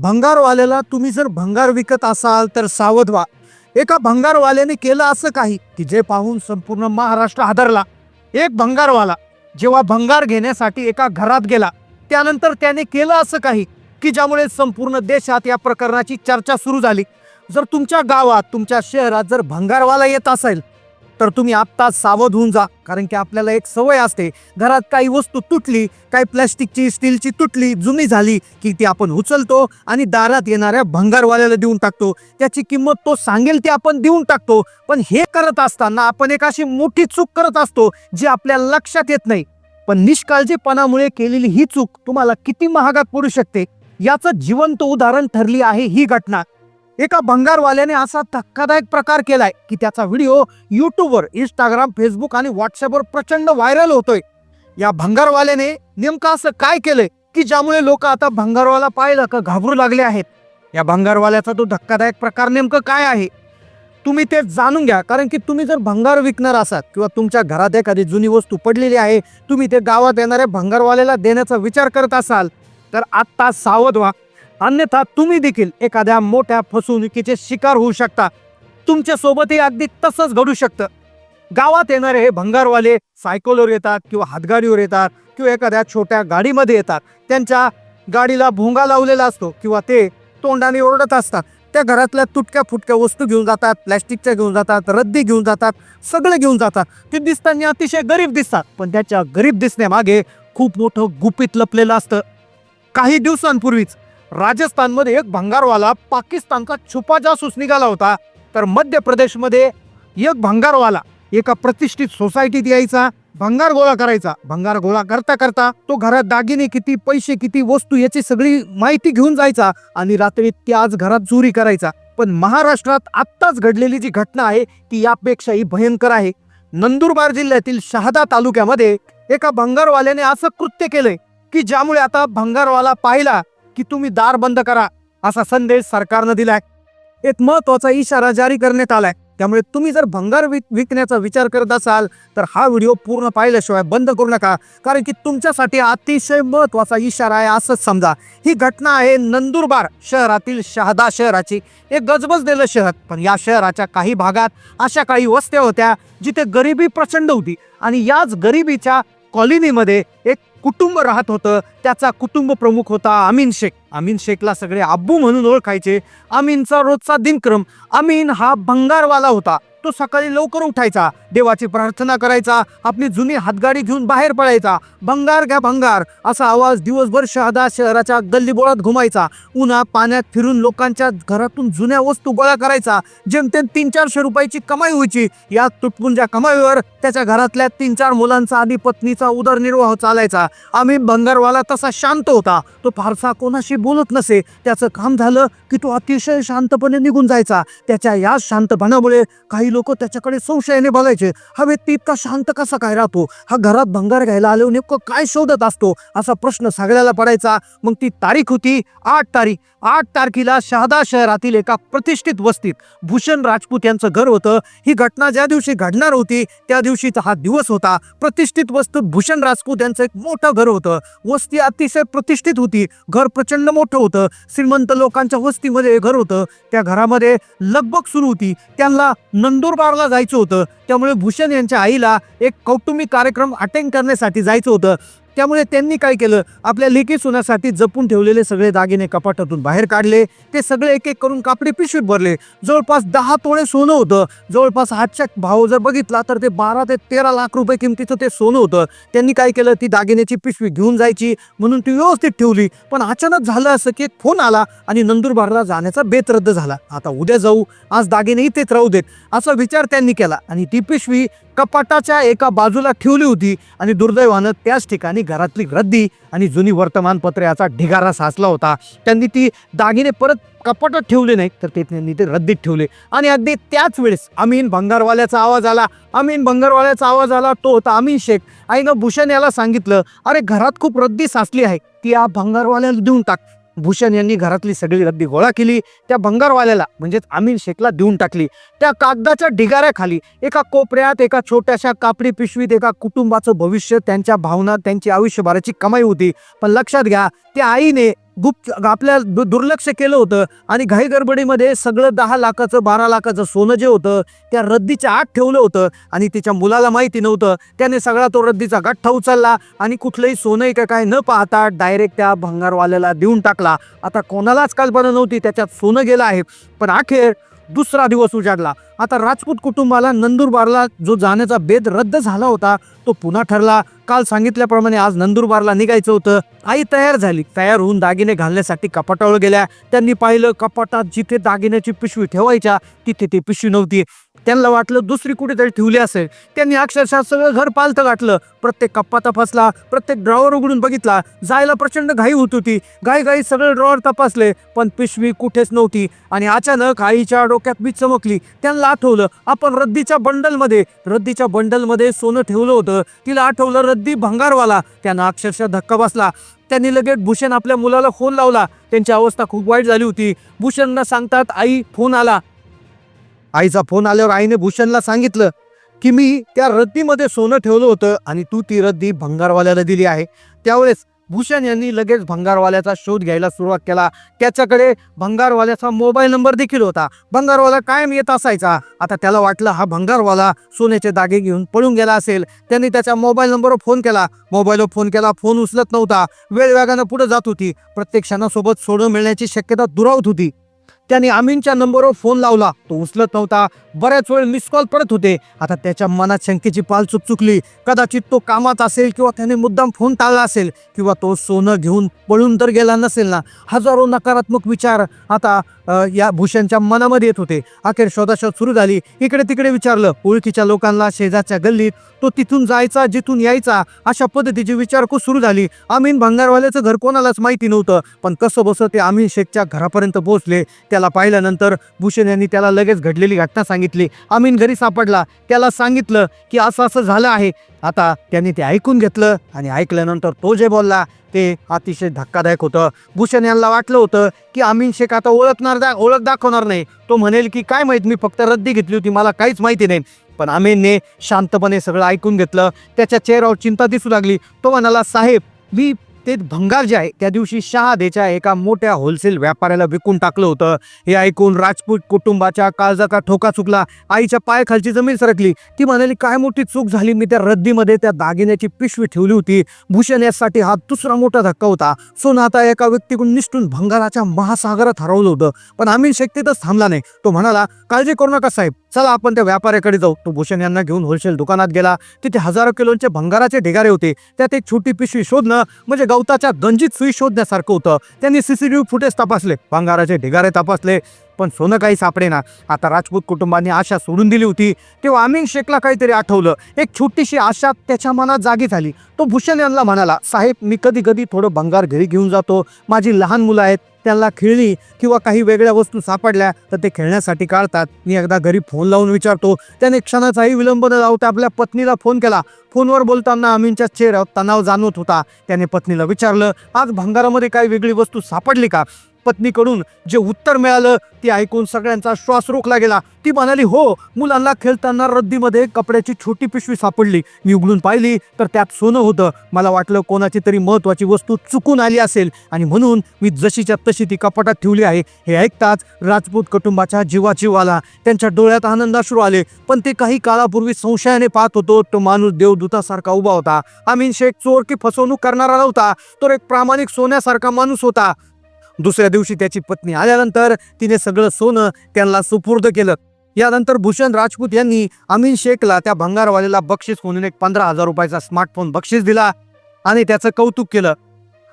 भंगारवाल्याला तुम्ही जर भंगार विकत असाल तर सावध व्हा. एका भंगारवाल्याने केलं असं काही की जे पाहून संपूर्ण महाराष्ट्र हादरला. एक भंगारवाला जेव्हा भंगार घेण्यासाठी एका घरात गेला त्यानंतर त्याने केलं असं काही की ज्यामुळे संपूर्ण देशात या प्रकरणाची चर्चा सुरू झाली. जर तुमच्या गावात तुमच्या शहरात जर भंगारवाला येत असेल तर तुम्ही आत्ताच सावध होऊन जा. कारण की आपल्याला एक सवय असते. घरात काही वस्तू तुटली काही प्लॅस्टिकची स्टीलची तुटली जुनी झाली की ती आपण उचलतो आणि दारात येणाऱ्या भंगारवाल्याला देऊन टाकतो. त्याची किंमत तो सांगेल ती आपण देऊन टाकतो. पण हे करत असताना आपण एक अशी मोठी चूक करत असतो जी आपल्या लक्षात येत नाही. पण निष्काळजीपणामुळे केलेली ही चूक तुम्हाला किती महागात पडू शकते? याचं जिवंत उदाहरण ठरली आहे ही घटना. एका भंगारवाल्याने असा धक्कादायक प्रकार केलाय की त्याचा व्हिडिओ युट्यूबवर इंस्टाग्राम फेसबुक आणि व्हॉट्सअपवर प्रचंड व्हायरल होतोय. या भंगारवाल्याने नेमकं असं काय केलंय की ज्यामुळे लोक आता भंगारवाला पाहिलं का घाबरू लागले आहेत? या भंगारवाल्याचा तो धक्कादायक प्रकार नेमकं काय आहे? तुम्ही ते जाणून घ्या कारण की तुम्ही जर भंगार विकणार असाल किंवा तुमच्या घरात एखादी जुनी वस्तू पडलेली आहे तुम्ही ते गावात येणाऱ्या भंगारवाल्याला देण्याचा विचार करत असाल तर आत्ता सावध व्हा. अन्यथा तुम्ही देखील एखाद्या मोठ्या फसवणुकीचे शिकार होऊ शकता. तुमच्यासोबतही अगदी तसंच घडू शकतं. गावात येणारे हे भंगारवाले सायकलवर येतात किंवा हातगाडीवर येतात किंवा एखाद्या छोट्या गाडीमध्ये येतात. त्यांच्या गाडीला भोंगा लावलेला असतो किंवा ते तोंडाने ओरडत असतात. त्या घरातल्या तुटक्या फुटक्या वस्तू घेऊन जातात प्लॅस्टिकच्या घेऊन जातात रद्दी घेऊन जातात सगळे घेऊन जातात. ते दिसताना अतिशय गरीब दिसतात. पण त्याच्या गरीब दिसण्यामागे खूप मोठं गुपित लपलेलं असतं. काही दिवसांपूर्वीच राजस्थानमध्ये एक भंगारवाला पाकिस्तानचा छुपा जासूस निघाला होता. तर मध्य प्रदेशमध्ये एक भंगारवाला एका प्रतिष्ठित सोसायटीत यायचा भंगार गोळा करायचा. भंगार गोळा करता करता तो घरात दागिने किती पैसे किती वस्तू याची सगळी माहिती घेऊन जायचा आणि रात्री त्याच आज घरात चोरी करायचा. पण महाराष्ट्रात आत्ताच घडलेली जी घटना आहे ती यापेक्षाही भयंकर आहे. नंदुरबार जिल्ह्यातील शहादा तालुक्यामध्ये एका भंगारवाल्याने असं कृत्य केलंय की ज्यामुळे आता भंगारवाला पाहिला की तुम्ही दार बंद करा असा संदेश सरकारनं दिलाय. एक महत्त्वाचा इशारा जारी करण्यात आलाय. त्यामुळे तुम्ही जर भंगार विक विकण्याचा विचार करत असाल तर हा व्हिडिओ पूर्ण पाहिल्याशिवाय बंद करू नका. कारण की तुमच्यासाठी अतिशय महत्त्वाचा इशारा आहे असंच समजा. ही घटना आहे नंदुरबार शहरातील शहादा शहराची. एक गजबजलेलं शहर. पण या शहराच्या काही भागात अशा काही वस्त्या होत्या जिथे गरिबी प्रचंड होती. आणि याच गरिबीच्या कॉलनीमध्ये एक कुटुंब राहत होतं त्याचा कुटुंब प्रमुख होता अमीन शेख. अमीन शेखला सगळे आब्बू म्हणून ओळखायचे. अमीनचा रोजचा दिनक्रम अमीन हा भंगारवाला होता. तो सकाळी लवकर उठायचा देवाची प्रार्थना करायचा आपली जुनी हातगाडी घेऊन बाहेर पडायचा भंगार घ्या भंगार असा आवाज दिवसभर शहादा शहराच्या गल्लीबोळात घुमायचा. उन्हा पाण्यात फिरून लोकांच्या घरातून जुन्या वस्तू गोळा करायचा. जेमतेम तीन चारशे रुपयाची कमाई व्हायची या तुटपुंज्या कमाईवर त्याच्या घरातल्या तीन चार मुलांचा आणि पत्नीचा उदरनिर्वाह चालायचा. आम्ही भंगारवाला तसा शांत होता. तो फारसा कोणाशी बोलत नसे. त्याचं काम झालं की तो अतिशय शांतपणे निघून जायचा. त्याच्या या शांतपणामुळे काही लोक लोक त्याच्याकडे संशयाने बघायचे. हा व्यक्ती इतका शांत कसा काय राहतो? हा घरात भंगार घ्यायला आलो नेमकं काय शोधत असतो? असा प्रश्न सगळ्याला पडायचा. मग ती तारीख होती आठ तारीख. आठ तारखेला शहादा शहरातील एका प्रतिष्ठित वस्तीत भूषण राजपूत यांचं घर होतं. ही घटना ज्या दिवशी घडणार होती त्या दिवशीचा हा दिवस होता. प्रतिष्ठित वस्तू भूषण राजपूत यांचं एक मोठं घर होतं. वस्ती अतिशय प्रतिष्ठित होती. घर प्रचंड मोठं होतं. श्रीमंत लोकांच्या वस्तीमध्ये घर होतं. त्या घरामध्ये लगबग सुरू होती. त्यांना नंदुरबारला जायचं होतं. त्यामुळे भूषण यांच्या आईला एक कौटुंबिक कार्यक्रम अटेंड करण्यासाठी जायचं होतं. त्यामुळे त्यांनी काय केलं? आपल्या लेकी सुनासाठी जपून ठेवलेले सगळे दागिने कपाटातून बाहेर काढले. ते सगळे एक एक करून कापडी पिशवीत भरले. जवळपास दहा तोळे सोनं होतं. जवळपास आजच्या भाव जर बघितला तर ते बारा ते तेरा लाख रुपये किमतीचं ते सोनं होतं. त्यांनी काय केलं? ती दागिन्याची पिशवी घेऊन जायची. म्हणून ती व्यवस्थित ठेवली. पण अचानक झालं असं की एक फोन आला आणि नंदुरबारला जाण्याचा बेत रद्द झाला. आता उद्या जाऊ. आज दागिने इथेच राहू देत. असा विचार त्यांनी केला. आणि ती पिशवी कपाटाच्या एका बाजूला ठेवली होती आणि दुर्दैवानं त्याच ठिकाणी घरातली रद्दी आणि जुनी वर्तमानपत्र याचा ढिगारा साचला होता. त्यांनी ती दागिने परत कपाटात ठेवले नाही तर ते त्यांनी ते रद्दीत ठेवले. आणि अगदी त्याच वेळेस अमीन भंगारवाल्याचा आवाज आला. अमीन भंगारवाल्याचा आवाज आला तो होता अमीन शेख. आईनं भूषण याला सांगितलं अरे घरात खूप रद्दी साचली आहे. ती या भंगारवाल्याला देऊन टाक. भूषण यांनी घरातली सगळी रद्दी गोळा केली त्या भंगारवाल्याला म्हणजेच अमीन शेखला देऊन टाकली. त्या कागदाच्या ढिगाऱ्याखाली एका कोपऱ्यात एका छोट्याशा कापडी पिशवीत एका कुटुंबाचं भविष्य त्यांच्या भावना त्यांची आयुष्यभराची कमाई होती. पण लक्षात घ्या त्या आईने गुप्त आपल्या दु- दुर्लक्ष केलं होतं आणि घाई गडबडीमध्ये सगळं दहा लाखाचं बारा लाखाचं सोनं जे होतं त्या रद्दीच्या आत ठेवलं होतं आणि तिच्या मुलाला माहिती नव्हतं. त्याने सगळा तो रद्दीचा गठ्ठा उचलला आणि कुठलंही सोनं का काय न पाहता डायरेक्ट त्या भंगारवाल्याला देऊन टाकला. आता कोणालाच कल्पना नव्हती त्याच्यात सोनं गेलं आहे पण अखेर दुसरा दिवस उजाडला. आता राजपूत कुटुंबाला नंदुरबारला जो जाण्याचा बेद रद्द झाला होता तो पुन्हा ठरला. काल सांगितल्याप्रमाणे आज नंदुरबारला निघायचं होतं. आई तयार झाली. तयार होऊन दागिने घालण्यासाठी कपाटावर गेल्या. त्यांनी पाहिलं कपाटात जिथे दागिन्याची पिशवी ठेवायच्या तिथे ती पिशवी नव्हती. त्यांना वाटलं दुसरी कुठेतरी ठेवली असेल. त्यांनी अक्षरशः सगळं घर पालतं गाठलं. प्रत्येक कप्पा तपासला प्रत्येक ड्रॉवर उघडून बघितला. जायला प्रचंड घाई होत होती. घाई घाई सगळे ड्रॉवर तपासले. पण पिशवी कुठेच नव्हती. आणि अचानक आईच्या डोक्यात मी चमकली. त्यांना आठवलं. आपण रद्दीच्या बंडलमध्ये रद्दीच्या बंडलमध्ये सोनं ठेवलं होतं. तिला आठवलं रद्दी भंगारवाला. त्यांना अक्षरशः धक्का बसला. त्यांनी लगेच भूषण आपल्या मुलाला फोन लावला. त्यांची अवस्था खूप वाईट झाली होती. भूषणला सांगतात आई फोन आला. आईचा फोन आल्यावर आईने भूषणला सांगितलं की मी त्या रद्दीमध्ये सोनं ठेवलं होतं आणि तू ती रद्दी भंगारवाल्याला दिली आहे. त्यावेळेस भूषण यांनी लगेच भंगारवाल्याचा शोध घ्यायला सुरुवात केला. त्याच्याकडे भंगारवाल्याचा मोबाईल नंबर देखील होता. भंगारवाला कायम येत असायचा. आता त्याला वाटलं हा भंगारवाला सोन्याचे दागे घेऊन पळून गेला असेल. त्यांनी त्याच्या मोबाईल नंबरवर फोन केला. मोबाईलवर फोन केला फोन उचलत नव्हता. वेळ वेगानं पुढे जात होती. प्रत्येक क्षणासोबत सोडून मिळण्याची शक्यता दुरावत होती. त्याने अमीनच्या नंबरवर फोन लावला. तो उचलत नव्हता. बऱ्याच वेळ मिस कॉल पडत होते. आता त्याच्या मनात शंकेची पाल चुक चुकली. कदाचित तो कामात असेल किंवा त्याने मुद्दाम फोन टाळला असेल किंवा तो सोनं घेऊन पळून तर गेला नसेल ना. हजारो नकारात्मक विचार. आता या भूषणच्या मनामध्ये येत होते. अखेर शोधाशोध सुरू झाली. इकडे तिकडे विचारलं. ओळखीच्या लोकांना शेजारच्या गल्लीत तो तिथून जायचा जिथून यायचा अशा पद्धतीची विचारकूस सुरू झाली. अमीन भंगारवाल्याचं घर कोणालाच माहिती नव्हतं. पण कसं बसं ते अमीन शेखच्या घरापर्यंत पोहोचले. त्याला पाहिल्यानंतर भूषण यांनी त्याला लगेच घडलेली घटना सांगितली. अमीन घरी सापडला. त्याला सांगितलं की असं असं झालं आहे. आता त्यांनी ते ऐकून घेतलं आणि ऐकल्यानंतर तो जे बोलला ते अतिशय धक्कादायक होतं. भूषण यांना वाटलं होतं की अमीन शेख आता ओळखणार दा ओळख दाखवणार नाही. तो म्हणेल की काय माहीत मी फक्त रद्दी घेतली होती मला काहीच माहिती नाही. पण अमीनने शांतपणे सगळं ऐकून घेतलं. त्याच्या चेहऱ्यावर चिंता दिसू लागली. तो म्हणाला साहेब मी ते भंगार जे आहे त्या दिवशी शहादेच्या एका मोठ्या होलसेल व्यापाऱ्याला विकून टाकलं होतं. हे ऐकून राजपूत कुटुंबाच्या काळजाचा ठोका चुकला. आईच्या पायाखालची जमीन सरकली. ती म्हणाली काय मोठी चूक झाली? मी त्या रद्दीमध्ये त्या दागिन्याची पिशवी ठेवली होती. भूषण यासाठी हा दुसरा मोठा धक्का होता. सोनं आता एका व्यक्तीकडून निष्ठून भंगाराच्या महासागरात हरवलं होतं. पण आम्ही शक्यतच थांबला नाही. तो म्हणाला काळजी करू नका साहेब. चला आपण त्या व्यापाऱ्याकडे जाऊ. तो भूषण यांना घेऊन होलसेल दुकानात गेला. तिथे हजारो किलोचे भंगाराचे ढिगारे होते. त्यात एक छोटी पिशवी शोधणं म्हणजे गवताच्या गंजीत सुई शोधण्यासारखं होतं. त्यांनी सीसीटीव्ही फुटेज तपासले. भंगाराचे ढिगारे तपासले. पण सोनं काही सापडे ना. आता राजपूत कुटुंबाने आशा सोडून दिली होती. तेव्हा अमीन शेखला काहीतरी आठवलं. एक छोटीशी आशा त्याच्या मनात जागी झाली. तो भूषण यांना म्हणाला साहेब मी कधी कधी थोडं भंगार घरी घेऊन जातो. माझी लहान मुलं आहेत. त्यांना खेळली किंवा काही वेगळ्या वस्तू सापडल्या तर ते खेळण्यासाठी काढतात. मी एकदा घरी फोन लावून विचारतो. त्याने क्षणाचाही विलंब न लावता आपल्या पत्नीला फोन केला. फोनवर बोलताना अमीनच्या चेहऱ्यावर तणाव जाणवत होता. त्याने पत्नीला विचारलं आज भंगारामध्ये काही वेगळी वस्तू सापडली का? पत्नीकडून जे उत्तर मिळालं ते ऐकून सगळ्यांचा श्वास रोखला गेला. ती म्हणाली हो मुलांना खेळताना रद्दीमध्ये कपड्याची छोटी पिशवी सापडली. मी उघडून पाहिली तर त्यात सोनं होतं. मला वाटलं कोणाची तरी महत्वाची वस्तू चुकून आली असेल. आणि म्हणून मी जशीच्या तशी ती कपाटात ठेवली आहे. हे ऐकताच राजपूत कुटुंबाच्या जीवाजीव आला. त्यांच्या डोळ्यात आनंदाश्रू आले. पण ते काही काळापूर्वी संशयाने पाहत होतो तो माणूस देवदूतासारखा उभा होता. आम्ही शेख चोर की फसवणूक करणारा नव्हता. तो एक प्रामाणिक सोन्यासारखा माणूस होता. दुसऱ्या दिवशी त्याची पत्नी आल्यानंतर तिने सगळं सोनं त्यांना सुपूर्द केलं. यानंतर भूषण राजपूत यांनी अमीन शेखला त्या भंगारवाल्याला बक्षीस म्हणून एक पंधरा हजार रुपयाचा स्मार्टफोन बक्षीस दिला आणि त्याचं कौतुक केलं.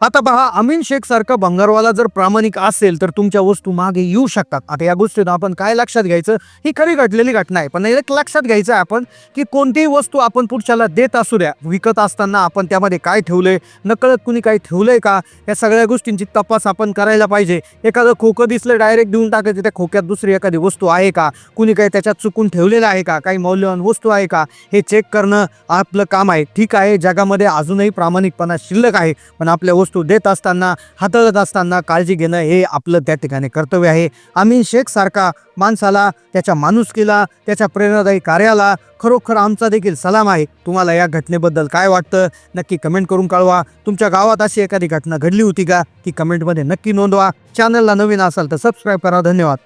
आता पहा अमीन शेख सारखा भंगारवाला जर प्रामाणिक असेल तर तुमच्या वस्तू मागे येऊ शकतात. आता या गोष्टीनं आपण काय लक्षात घ्यायचं? ही खरी घडलेली घटना आहे. पण एक लक्षात घ्यायचं आहे आपण की कोणतीही वस्तू आपण पुढच्याला देत असू द्या विकत असताना आपण त्यामध्ये काय ठेवलंय नकळत कुणी काही ठेवलंय का? या सगळ्या गोष्टींची तपास आपण करायला पाहिजे. एखादं खोकं दिसलं डायरेक्ट देऊन टाकायचं त्या खोक्यात दुसरी एखादी वस्तू आहे का? कुणी काही त्याच्यात चुकून ठेवलेलं आहे का? काही मौल्यवान वस्तू आहे का? हे चेक करणं आपलं काम आहे. ठीक आहे जगामध्ये अजूनही प्रामाणिकपणा शिल्लक आहे पण आपल्या वस्तू देत असताना हाताळत असताना काळजी घेणं हे आपलं त्या ठिकाणी कर्तव्य आहे. आम्ही शेखसारखा माणसाला त्याच्या माणुसकीला त्याच्या प्रेरणादायी कार्याला खरोखर आमचा देखील सलाम आहे. तुम्हाला या घटनेबद्दल काय वाटतं? नक्की कमेंट करून कळवा. तुमच्या गावात अशी एखादी घटना घडली होती का? ती कमेंटमध्ये नक्की नोंदवा. चॅनलला नवीन असाल तर सबस्क्राईब करा. धन्यवाद.